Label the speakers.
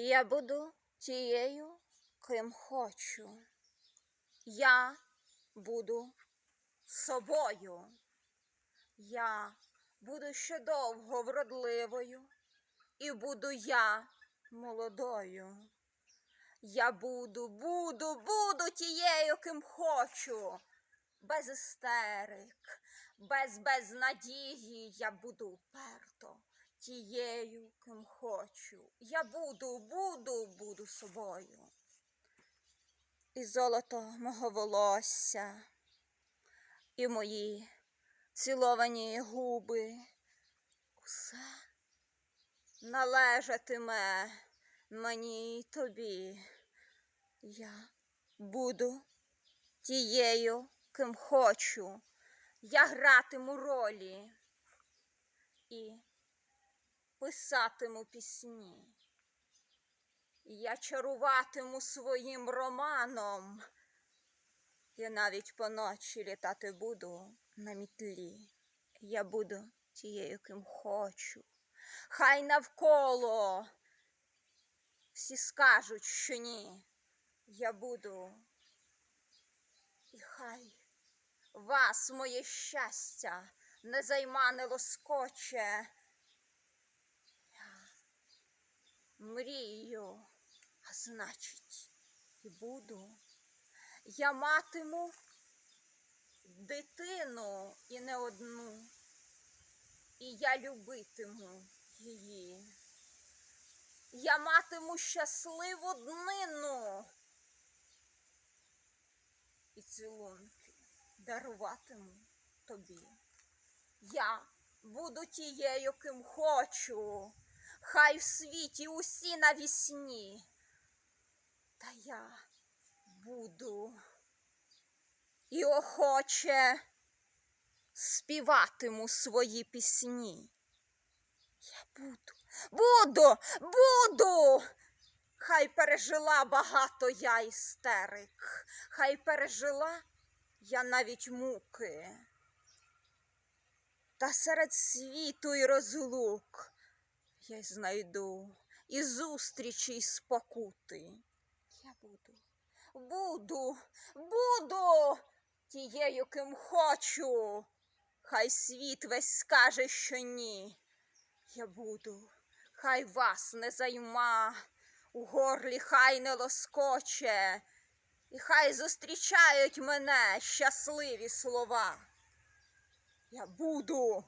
Speaker 1: Я буду тією, ким хочу. Я буду собою. Я буду ще довго вродливою, і буду я молодою. Я буду, буду, буду тією, ким хочу. Без істерик, без безнадії я буду уперто тією, ким хочу. Я буду, буду, буду собою. І золото мого волосся, і мої ціловані губи. Усе належатиме мені й тобі. Я буду тією, ким хочу. Я гратиму ролі і писатиму пісні. Я чаруватиму своїм романом. Я навіть поночі літати буду на мітлі. Я буду тією, ким хочу. Хай навколо всі скажуть, що ні. Я буду. І хай вас, моє щастя, не займане лоскоче. Я мрію, а значить, і буду. Я матиму дитину і не одну, і я любитиму її. Я матиму щасливу днину і цілунки даруватиму тобі. Я буду тією, ким хочу, хай в світі усі навісні. Та я буду і охоче співатиму свої пісні. Я буду, буду, буду. Хай пережила багато я істерик, хай пережила я навіть муки. Та серед світу і розлук я знайду і зустрічі, і спокути. Я буду, буду, буду тією, ким хочу. Хай світ весь скаже, що ні. Я буду, хай вас не займа, у горлі хай не лоскоче, і хай зустрічають мене щасливі слова. Я буду.